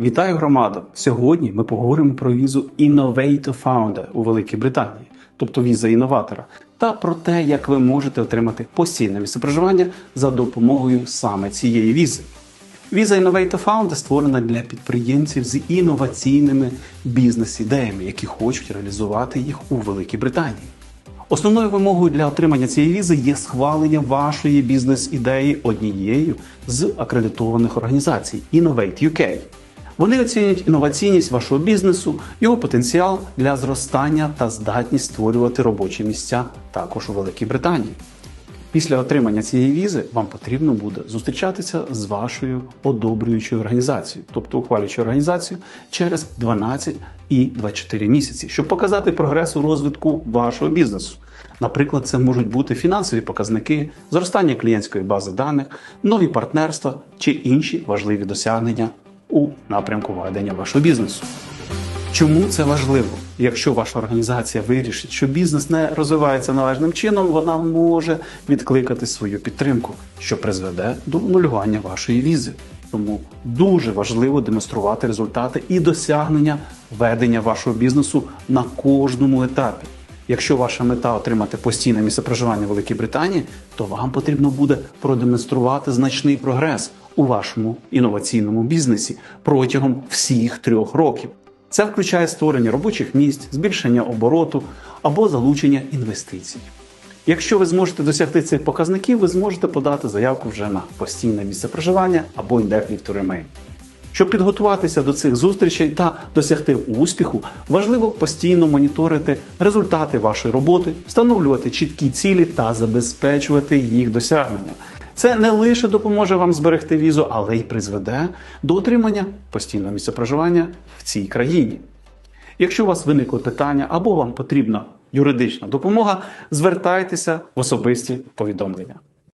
Вітаю громаду! Сьогодні ми поговоримо про візу Innovator Founder у Великій Британії, тобто віза інноватора, та про те, як ви можете отримати постійне місце проживання за допомогою саме цієї візи. Віза Innovator Founder створена для підприємців з інноваційними бізнес-ідеями, які хочуть реалізувати їх у Великій Британії. Основною вимогою для отримання цієї візи є схвалення вашої бізнес-ідеї однією з акредитованих організацій Innovate UK. Вони оцінюють інноваційність вашого бізнесу, його потенціал для зростання та здатність створювати робочі місця також у Великій Британії. Після отримання цієї візи вам потрібно буде зустрічатися з вашою одобрюючою організацією, тобто ухвалюючою організацією, через 12 і 24 місяці, щоб показати прогрес у розвитку вашого бізнесу. Наприклад, це можуть бути фінансові показники, зростання клієнтської бази даних, нові партнерства чи інші важливі досягнення у напрямку ведення вашого бізнесу. Чому це важливо? Якщо ваша організація вирішить, що бізнес не розвивається належним чином, вона може відкликати свою підтримку, що призведе до нулювання вашої візи. Тому дуже важливо демонструвати результати і досягнення ведення вашого бізнесу на кожному етапі. Якщо ваша мета отримати постійне місце проживання в Великій Британії, то вам потрібно буде продемонструвати значний прогрес у вашому інноваційному бізнесі протягом всіх трьох років. Це включає створення робочих місць, збільшення обороту або залучення інвестицій. Якщо ви зможете досягти цих показників, ви зможете подати заявку вже на постійне місце проживання або indefinite to remain. Щоб підготуватися до цих зустрічей та досягти успіху, важливо постійно моніторити результати вашої роботи, встановлювати чіткі цілі та забезпечувати їх досягнення. Це не лише допоможе вам зберегти візу, але й призведе до отримання постійного місця проживання в цій країні. Якщо у вас виникли питання або вам потрібна юридична допомога, звертайтеся в особисті повідомлення.